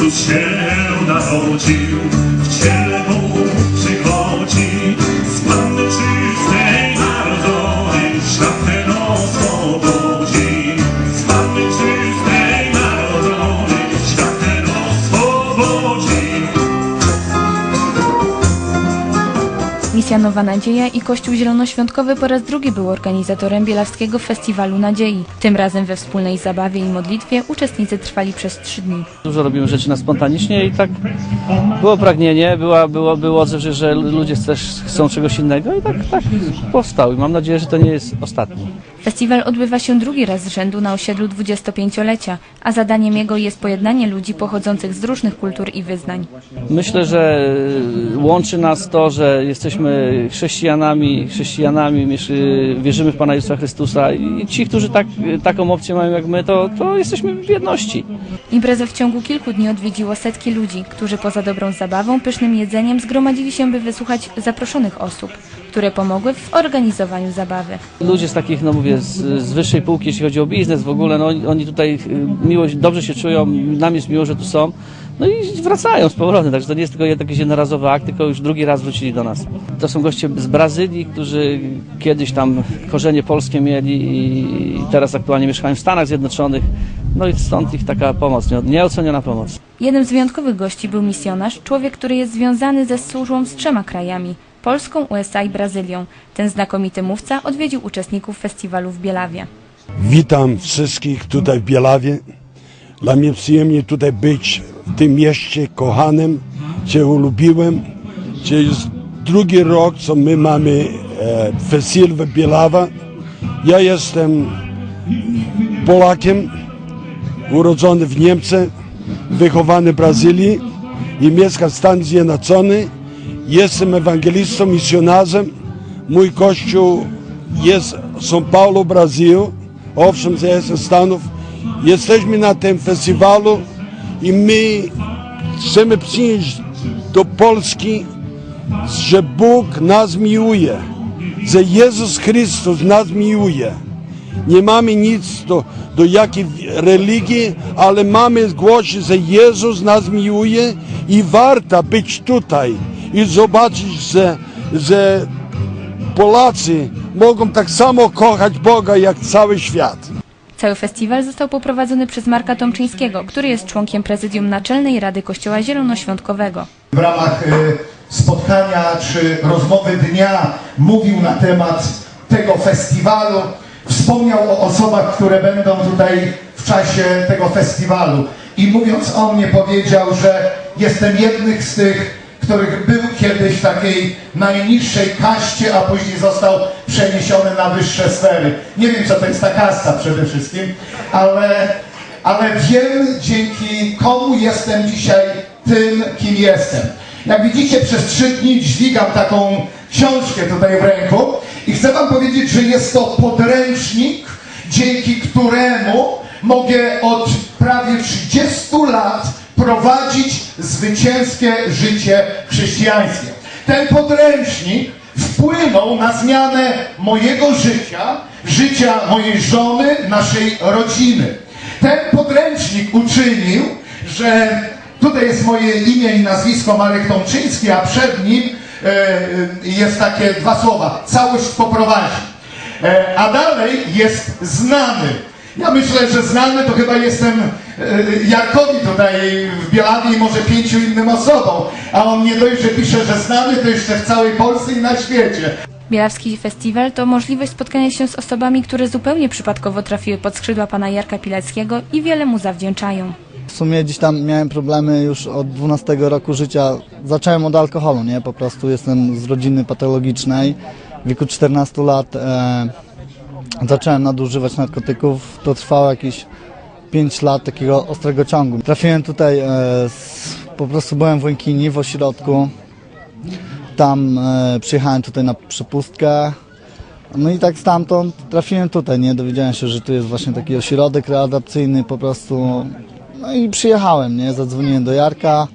Chrystus się narodził, Nowa Nadzieja i Kościół Zielonoświątkowy po raz drugi był organizatorem Bielawskiego Festiwalu Nadziei. Tym razem we wspólnej zabawie i modlitwie uczestnicy trwali przez trzy dni. Dużo robimy rzeczy na spontanicznie i tak było pragnienie, była, było, było odzew, że, że ludzie też chcą czegoś innego i tak, tak powstał. I mam nadzieję, że to nie jest ostatni. Festiwal odbywa się drugi raz z rzędu na osiedlu 25-lecia, a zadaniem jego jest pojednanie ludzi pochodzących z różnych kultur i wyznań. Myślę, że łączy nas to, że jesteśmy chrześcijanami, chrześcijanami, miesz- wierzymy w Pana Jezusa Chrystusa i ci, którzy tak, taką opcję mają jak my, to, to jesteśmy w jedności. Imprezę w ciągu kilku dni odwiedziło setki ludzi, którzy poza dobrą zabawą, pysznym jedzeniem zgromadzili się, by wysłuchać zaproszonych osób, które pomogły w organizowaniu zabawy. Ludzie z takich, no mówię, z, z wyższej półki, jeśli chodzi o biznes w ogóle, no oni- oni tutaj y, miłość, dobrze się czują, nam jest miło, że tu są. No i wracają z powrotem, także to nie jest tylko jakiś jednorazowy akt, tylko już drugi raz wrócili do nas. To są goście z Brazylii, którzy kiedyś tam korzenie polskie mieli i teraz aktualnie mieszkają w Stanach Zjednoczonych. No i stąd ich taka pomoc, nie- nieoceniona pomoc. Jednym z wyjątkowych gości był misjonarz, człowiek, który jest związany ze służbą z trzema krajami Polską, USA i Brazylią. Ten znakomity mówca odwiedził uczestników festiwalu w Bielawie. Witam wszystkich tutaj w Bielawie. Dla mnie przyjemnie tutaj być w tym mieście kochanym, gdzie lubiłem. Gdzie jest drugi rok, co my mamy e, festiwal w Bielawa. Ja jestem Polakiem, urodzony w Niemczech, wychowany w Brazylii i mieszkam w Stanach Zjednoczonych. Jestem ewangelistą, misjonarzem. Mój kościół jest São Paulo, Brazyl. Owszem, że jestem Stanów. Jesteśmy na tym festiwalu i my chcemy przynieść do Polski, że Bóg nas miłuje, że Jezus Chrystus nas miłuje. Nie mamy nic do, do jakiej religii, ale mamy głosić, że Jezus nas miłuje i warto być tutaj i zobaczyć, że, że Polacy mogą tak samo kochać Boga jak cały świat. Cały festiwal został poprowadzony przez Marka Tomczyńskiego, który jest członkiem prezydium Naczelnej Rady Kościoła Zielonoświątkowego. w ramach y, spotkania czy rozmowy dnia mówił na temat tego festiwalu. Wspomniał o osobach, które będą tutaj w czasie tego festiwalu. I mówiąc o mnie powiedział, że jestem jednym z tych, których był kiedyś w takiej najniższej kaście, a później został przeniesiony na wyższe sfery. Nie wiem, co to jest ta kasta przede wszystkim, ale, ale wiem dzięki komu jestem dzisiaj tym, kim jestem. Jak widzicie, przez trzy dni dźwigam taką książkę tutaj w ręku i chcę wam powiedzieć, że jest to podręcznik, dzięki któremu mogę od prawie 30 lat prowadzić zwycięskie życie chrześcijańskie. Ten podręcznik wpłynął na zmianę mojego życia, życia mojej żony, naszej rodziny. Ten podręcznik uczynił, że tutaj jest moje imię i nazwisko Marek Tomczyński, a przed nim jest takie dwa słowa. Całość poprowadzi. E, a dalej jest znany. Ja myślę, że znany to chyba jestem e, Jarkowi tutaj w Bielawie i może pięciu innym osobom. A on nie dość, że pisze, że znany, to jeszcze w całej Polsce i na świecie. Bielawski Festiwal to możliwość spotkania się z osobami, które zupełnie przypadkowo trafiły pod skrzydła pana Jarka Pileckiego i wiele mu zawdzięczają. W sumie gdzieś tam miałem problemy już od 12 roku życia. Zacząłem od alkoholu, nie? Po prostu jestem z rodziny patologicznej. W wieku 14 lat e, zacząłem nadużywać narkotyków. To trwało jakieś 5 lat takiego ostrego ciągu. Trafiłem tutaj, e, z, po prostu byłem w Łękini, w ośrodku. Tam e, przyjechałem tutaj na przepustkę. No i tak stamtąd trafiłem tutaj, nie? Dowiedziałem się, że tu jest właśnie taki ośrodek readapcyjny po prostu. No i przyjechałem, nie? Zadzwoniłem do Jarka,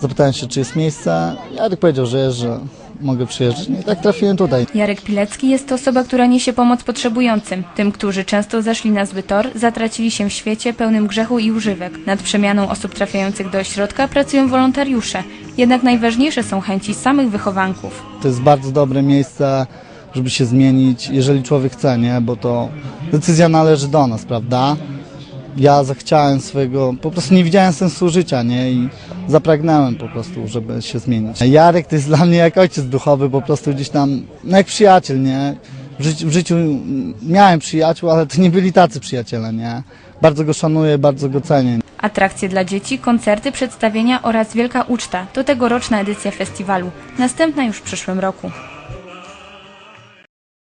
zapytałem się, czy jest miejsce. Jarek powiedział, że jest, że mogę przyjeżdżać. No i tak trafiłem tutaj. Jarek Pilecki jest to osoba, która niesie pomoc potrzebującym. Tym, którzy często zeszli na zły tor, zatracili się w świecie pełnym grzechu i używek. Nad przemianą osób trafiających do ośrodka pracują wolontariusze. Jednak najważniejsze są chęci samych wychowanków. To jest bardzo dobre miejsce, żeby się zmienić, jeżeli człowiek chce, nie? Bo to decyzja należy do nas, prawda? Ja zachciałem swojego, po prostu nie widziałem sensu życia, nie? I zapragnąłem po prostu, żeby się zmienić. Jarek to jest dla mnie jak ojciec duchowy, po prostu gdzieś tam, no jak przyjaciel, nie? W życiu, w życiu miałem przyjaciół, ale to nie byli tacy przyjaciele, nie? Bardzo go szanuję, bardzo go cenię. Atrakcje dla dzieci, koncerty, przedstawienia oraz wielka uczta to tegoroczna edycja festiwalu. Następna już w przyszłym roku.